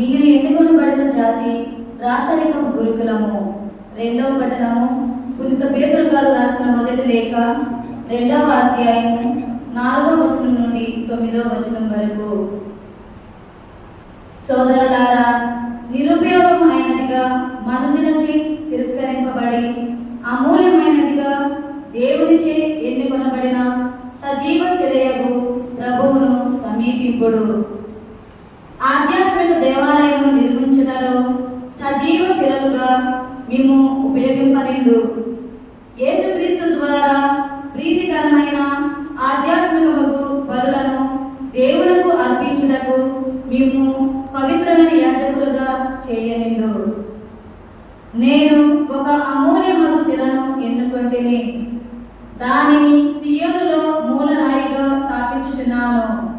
మీరు ఎన్నుకొనబడిన జాతి రాచరికపు గురుకులము. రెండవ పట్టణము పునిత పేదరు గారు రాసిన మొదటి లేఖ రెండవ అధ్యాయము నాలుగవ వచనం నుండి తొమ్మిదవ వచనం వరకు. సోదరులారా నిరుపయోగమైనదిగా మనుషులచే తిరస్కరింపబడి అమూల్యమైనదిగా దేవునిచే ఎన్నుకొనబడిన సజీవ శిలయగు ప్రభువును సమీపింపుడు. మేము ఉపయోగింపనిండు. యేసుక్రీస్తు ద్వారా ప్రీతికరమైన ఆధ్యాత్మికముకు బరులను దేవులకు అర్పించుటకు మేము పవిత్రమైన యాజకులుగా చేయనిండు. నేను ఒక అమూల్యమగు శిలను ఎన్నుకుంటేనే. దానిని సియోనులో మూలరాయిగా స్థాపించుచున్నాను.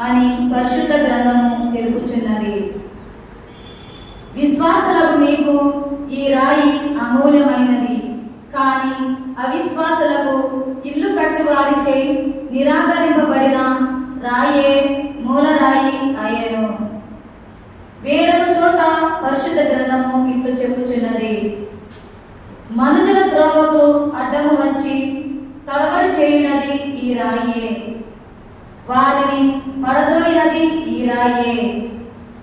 అని పరిశుద్ధ గ్రంథము తెలుపుచున్నది. విశ్వాసులకు మీకు ఈ రాయి అమూల్యమైనది కానీ అవిశ్వాసులకు ఇల్లు కట్టు వారిచే నిరాకరింపబడిన రాయే మూలరాయి అయ్యను. వేరొక చోట పరిశుద్ధ గ్రంథము ఇట్లు చెప్పుచున్నది. మనుషుల త్రోవకు అడ్డము వచ్చి తడబడి చేయనది ఈ రాయే. వారిని పడదోయినది ఈ రాయే.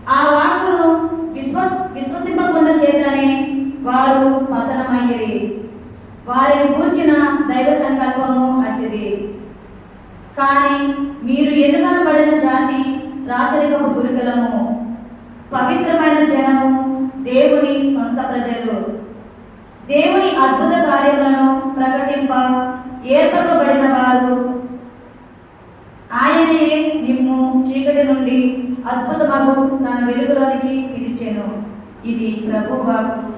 ఆ వాక్కును విశ్వ విశ్వసింపకుండా చేతనే వారు పతనమయ్యిరి వారిని కూర్చిన దైవ సంకల్పము అట్టిది. కానీ మీరు ఎదుగనబడిన జాతి రాచరికపు గురుకులము. పవిత్రమైన జనము దేవుని సొంత ప్రజలు. దేవుని అద్భుత కార్యములను ప్రకటింప ఏర్పరపబడిన వారు ఆయనయే మిమ్ము చీకటి నుండి అద్భుతమగు తన వెలుగులోనికి పిలిచెను. ఇది ప్రభు వాక్కు